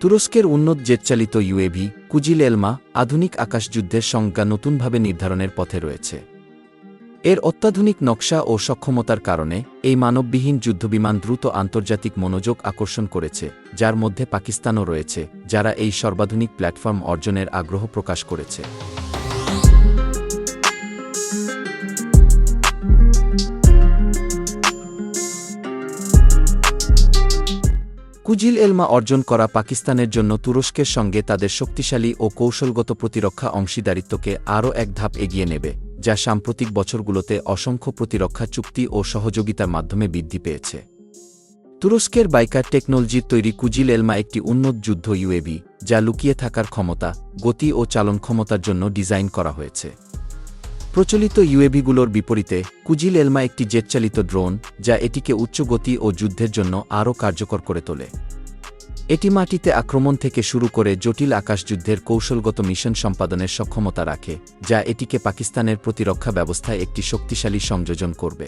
তুরস্কের উন্নত জেটচালিত ইউএভি কুজিল এলমা, আধুনিক আকাশযুদ্ধের সংজ্ঞা নতুনভাবে নির্ধারণের পথে রয়েছে। এর অত্যাধুনিক নকশা ও সক্ষমতার কারণে, এই মানববিহীন যুদ্ধবিমান দ্রুত আন্তর্জাতিক মনোযোগ আকর্ষণ করেছে, যার মধ্যে পাকিস্তানও রয়েছে, যারা এই সর্বাধুনিক প্ল্যাটফর্ম অর্জনের আগ্রহ প্রকাশ করেছে। কুজিল এলমা অর্জন করা পাকিস্তানের জন্য তুরস্কের সঙ্গে তাদের শক্তিশালী ও কৌশলগত প্রতিরক্ষা অংশীদারিত্বকে আরও এক ধাপ এগিয়ে নেবে, যা সাম্প্রতিক বছরগুলোতে অসংখ্য প্রতিরক্ষা চুক্তি ও সহযোগিতার মাধ্যমে বৃদ্ধি পেয়েছে। তুরস্কের বাইকার টেকনোলজির তৈরি কুজিল এলমা একটি উন্নত যুদ্ধ ইউএবি যা লুকিয়ে থাকার ক্ষমতা, গতি ও চালন ক্ষমতার জন্য ডিজাইন করা হয়েছে। প্রচলিত ইউএভিগুলোর বিপরীতে, কুজিল এলমা একটি জেটচালিত ড্রোন, যা এটিকে উচ্চ গতি ও যুদ্ধের জন্য আরও কার্যকর করে তোলে। এটি মাটিতে আক্রমণ থেকে শুরু করে জটিল আকাশযুদ্ধের কৌশলগত মিশন সম্পাদনের সক্ষমতা রাখে, যা এটিকে পাকিস্তানের প্রতিরক্ষা ব্যবস্থায় একটি শক্তিশালী সংযোজন করবে।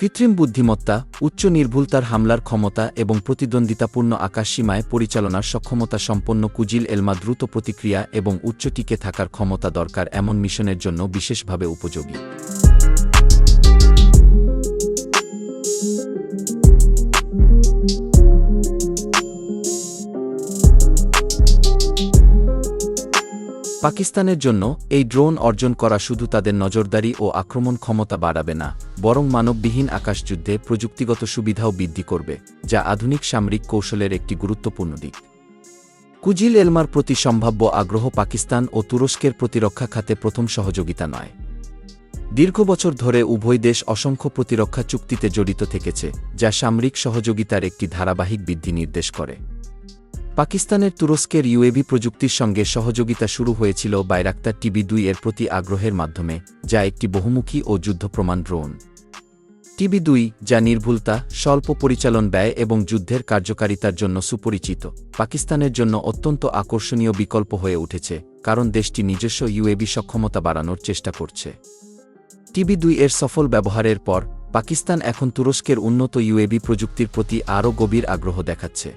কৃত্রিম বুদ্ধিমত্তা, উচ্চ নির্ভুলতার হামলার ক্ষমতা এবং প্রতিদ্বন্দ্বিতাপূর্ণ আকাশসীমায় পরিচালনার সক্ষমতা সম্পন্ন কুজিল এলমা দ্রুত প্রতিক্রিয়া এবং উচ্চ টিকে থাকার ক্ষমতা দরকার এমন মিশনের জন্য বিশেষভাবে উপযোগী। পাকিস্তানের জন্য এই ড্রোন অর্জন করা শুধু তাদের নজরদারি ও আক্রমণ ক্ষমতা বাড়াবে না, বরং মানববিহীন আকাশযুদ্ধে প্রযুক্তিগত সুবিধাও বৃদ্ধি করবে, যা আধুনিক সামরিক কৌশলের একটি গুরুত্বপূর্ণ দিক। কুজিল এলমার প্রতি সম্ভাব্য আগ্রহ পাকিস্তান ও তুরস্কের প্রতিরক্ষা খাতে প্রথম সহযোগিতা নয়। দীর্ঘ বছর ধরে উভয় দেশ অসংখ্য প্রতিরক্ষা চুক্তিতে জড়িত থেকেছে, যা সামরিক সহযোগিতার একটি ধারাবাহিক বৃদ্ধি নির্দেশ করে। পাকিস্তানের তুরস্কের ইউএভি প্রযুক্তির সঙ্গে সহযোগিতা শুরু হয়েছিল বাইরাক্তার টিবি দুই এর প্রতি আগ্রহের মাধ্যমে, যা একটি বহুমুখী ও যুদ্ধপ্রমাণ ড্রোন। টিবি দুই, যা নির্ভুলতা, স্বল্প পরিচালন ব্যয় এবং যুদ্ধের কার্যকারিতার জন্য সুপরিচিত, পাকিস্তানের জন্য অত্যন্ত আকর্ষণীয় বিকল্প হয়ে উঠেছে, কারণ দেশটি নিজস্ব ইউএবি সক্ষমতা বাড়ানোর চেষ্টা করছে। টিবি দুই এর সফল ব্যবহারের পর, পাকিস্তান এখন তুরস্কের উন্নত ইউএবি প্রযুক্তির প্রতি আরও গভীর আগ্রহ দেখাচ্ছে।